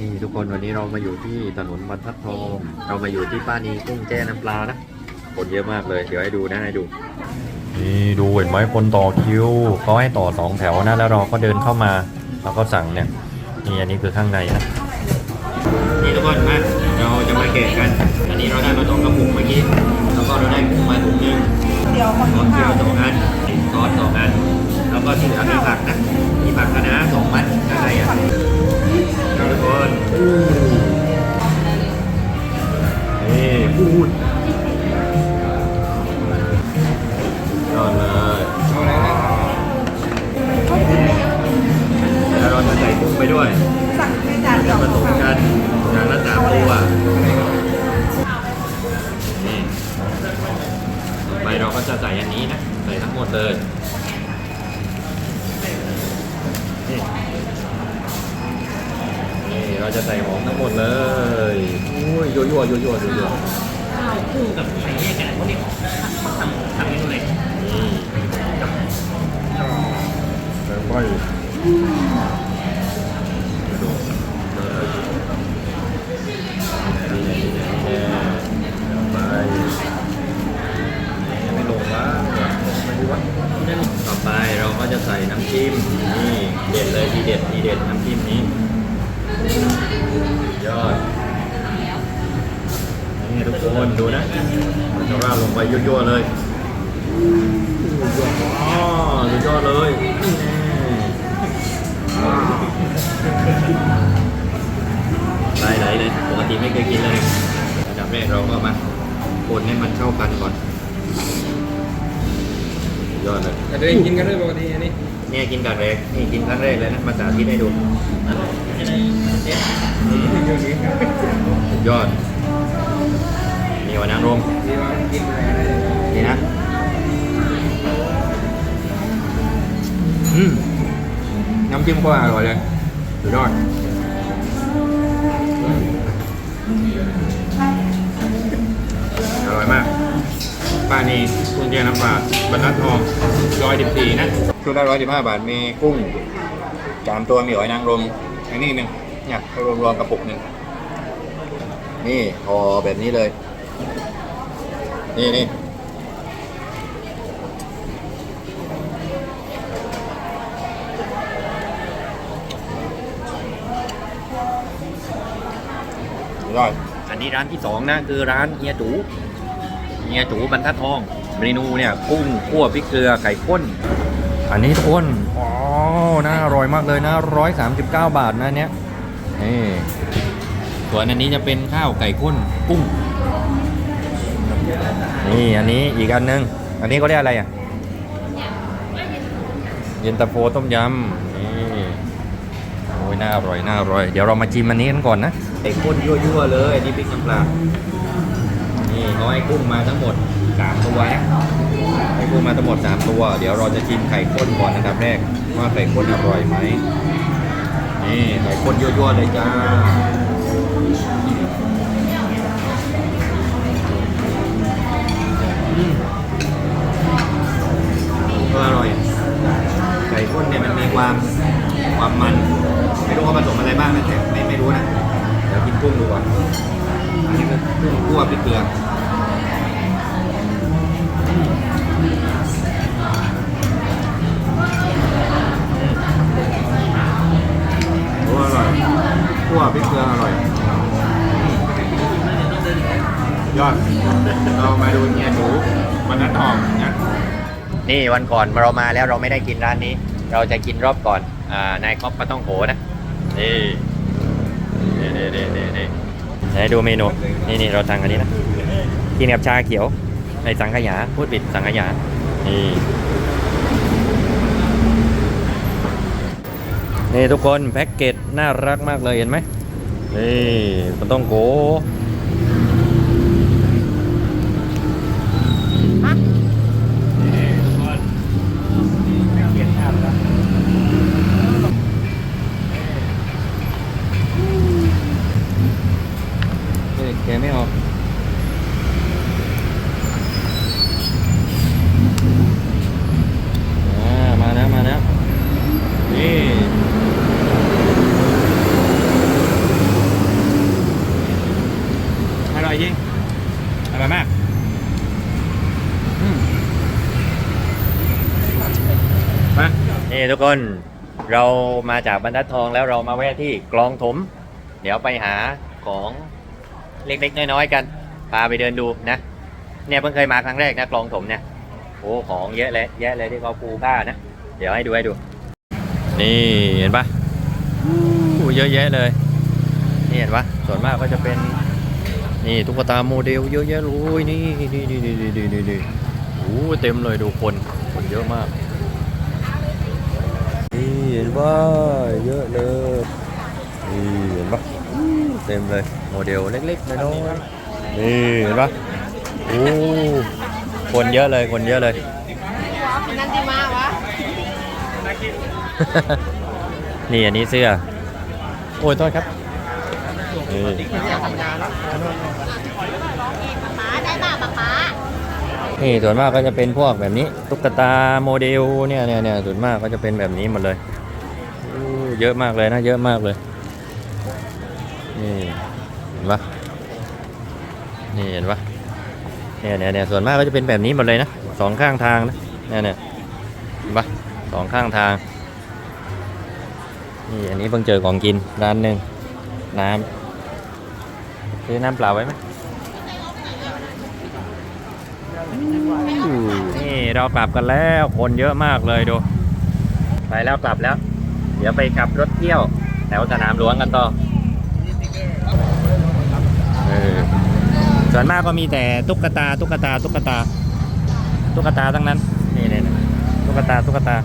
นี่ทุกคนวันนี้เรามาอยู่ที่ถนนบรรทัดทองเรามาอยู่ที่ป้านีกุ้งแจ้น้ำปลานะคนเยอะมากเลย เดี๋ยวให้ดูนะให้ดู นี่ดูเห็นไหมคนต่อคิวเขาให้ต่อสองแถวนะแล้วเราก็เดินเข้ามาเราก็สั่งเนี่ยนี่อันนี้คือข้างในนะนี่ทุกคนมาเราจะมาแกะกันอันนี้เราได้มาสองกระปุกเมื่อกี้แล้วก็เราได้กุ้งมาถุงหนึงเดี๋ยวคนซอที่สเกี๊ข้ายววสองอันซอสสองอันแล้วก็ที่เหลือมีผักนะมีผักคะน้าสองมัดข้างในอะเรา ทุกคนนี่พูดยอดเลยแล้วเราจะใส่กุ้งไปด้วยจะผสมกันจานละสามตัวนี่ไปเราก็จะใส่อันนี้นะ ใส่ทั้งหมดเลยนี่ เราจะใส่หอมทั้งหมดเลยอุ้ยยั่วยั่วยั่วยั่วยั่วยั่วข้าวคู่กับไข่แยกกันพวกนี้เขาทำทำเมนูไหนนี่แล้วก็กระโดดเลยนี่นี่นี่ไปไม่ลงวะไม่รู้วะต่อไปเราก็จะใส่น้ำจิ้มนี่เด็ดเลยทีเด็ดทีเด็ดน้ำจิ้มนี้ คนดูนะมันจะราดลงไปยั่วๆเลยอ๋อสุดยอดเลยไหลไหลๆเลยปกติไม่เคยกินเลยอันดับแรกเราก็มาคนให้มันเข้ากันก่อนสุดยอดเลยแต่ตัวเองกินกันด้วยปกติอันนี้เนี่ยกินกันแรกนี่กินครั้งแรกเลยนะมาสาธิตให้ดูอืมสุดยอด นี่วันนางรมนอะไรได้นี่นะอืมน้ำจิ้มก็อร่อยเลยสุดยอดอร่อยมากป้านี่กุ้งแกงน้ำปลาบรรทัดทองร้อยสิบสี่นะชุดละร้อยสิบห้าบาท มีกุ้งสามตัวมีหอยนางรมอันนี้หนึ่งเนี่ยรวมรวมๆกระปุกหนึ่งนี่ห่อแบบนี้เลย นี่นี่ยอดอันนี้ร้านที่สองนะคือร้านเฮียจูเฮียจูบรรทัดทองเมนูเนี่ยกุ้งคั่วพริกเกลือไข่ข้น อันนี้ทุกคนอ๋อน่าอร่อยมากเลยนะร้อยสามสิบเก้าบาทนะเนี้ยนี่ส่วนอันนี้จะเป็นข้าวไก่ข้นกุ้ง นี่อันนี้อีกอันนึง อันนี้ก็เรียกอะไรอะเย็นตาโฟต้มยำนี่โอ้ยน่าอร่อยน่าอร่อย เดี๋ยวเรามาชิมอันนี้กันก่อนนะไอ้ข้นยั่วๆเลยอันนี้พริกน้ำปลานี่เขาให้กุ้งมาทั้งหมดสามตัวนะให้กุ้งมาทั้งหมดสามตัว เดี๋ยวเราจะชิมไข่ข้นก่อนนะครับแรกว่าไข่ข้นอร่อยไหมนี่ไข่ข้นยั่วๆเลยจ้า ก็อร่อย ไก่ข้นเนี่ยมันมีความความมัน ไม่รู้ว่าผสมอะไรบ้างนะแต่ไม่ไม่รู้นะ เดี๋ยวกินกุ้งดูก่อนอันนี้คือกุ้งคั่วพริกเกลืออร่อยคั่วพริกเกลืออร่อย ยอด เรามาดูเฮียหนูวันนั้นทอง นี่วันก่อนเรามาแล้วเราไม่ได้กินร้านนี้ เราจะกินรอบก่อนอ่านายคอปปลาต้องโขนะนี่นี่นี่นี่นี่ไหนดูเมนูนี่นี่เราสั่งอันนี้นะกินกับชาเขียวในสังขยาพูดผิดสังขยานี่นี่ทุกคนแพ็กเกจน่ารักมากเลยเห็นไหมนี่ปลาต้องโข กไม่ออกมาแล้วมาแล้ว นี่อร่อจริงอรมากมานี่ทุกคนเรามาจากบรรทัดทองแล้วเรามาแวะที่กลองถม เดี๋ยวไปหาของ เล็กๆน้อยๆกันพาไปเดินดูนะ เนี่ยเพิ่งเคยมาครั้งแรกนะกลองถมเนี่ยโอ้ของเยอะเลยแยะเลยที่เขาปูผ้านะ เดี๋ยวให้ดูให้ดู นี่เห็นปะอู้เยอะแยะเลย นี่เห็นปะส่วนมากก็จะเป็น นี่ตุ๊กตาโมเดลเยอะแยะเลยนี่นี่นี่นี่นี่นี่นี่โอ้เต็มเลยดูคนคนเยอะมากนี่เห็นว่าเยอะเลยนี่เห็นปะ ต็มเลย โมเดลเล็กๆน้อยๆนี่เห็นปะโอ้คนเยอะเลยคนเยอะเลยนั่นที่มาวะนี่อันนี้เสื้อ โอ้ยโทษครับนี่ป๊าได้ป่ะป๊าป๊านี่ส่วนมากก็จะเป็นพวกแบบนี้ ตุ๊กตาโมเดลเนี่ยเนี่ยเนี่ยส่วนมากก็จะเป็นแบบนี้หมดเลยอู้เยอะมากเลยนะเยอะมากเลย นี่เห็นปะนี่เห็นปะเนี่ยเนี่ยเนี่ยส่วนมากก็จะเป็นแบบนี้หมดเลยนะสองข้างทางนะเนี่ยเนี่ยเห็นปะสองข้างทางนี่อันนี้เพิ่งเจอของกินร้านหนึ่งน้ำซื้อน้ำเปล่าไว้ไหมนี่เรากลับกันแล้วคนเยอะมากเลยดู ไปแล้วกลับแล้ว เดี๋ยวไปขับรถเที่ยวแถวสนามหลวงกันต่ออ ส่วนมากก็มีแต่ตุ๊กตาตุ๊กตาตุ๊กตาตุ๊กตาทั้งนั้นนี่เลยนะตุ๊กตาตุ๊กตา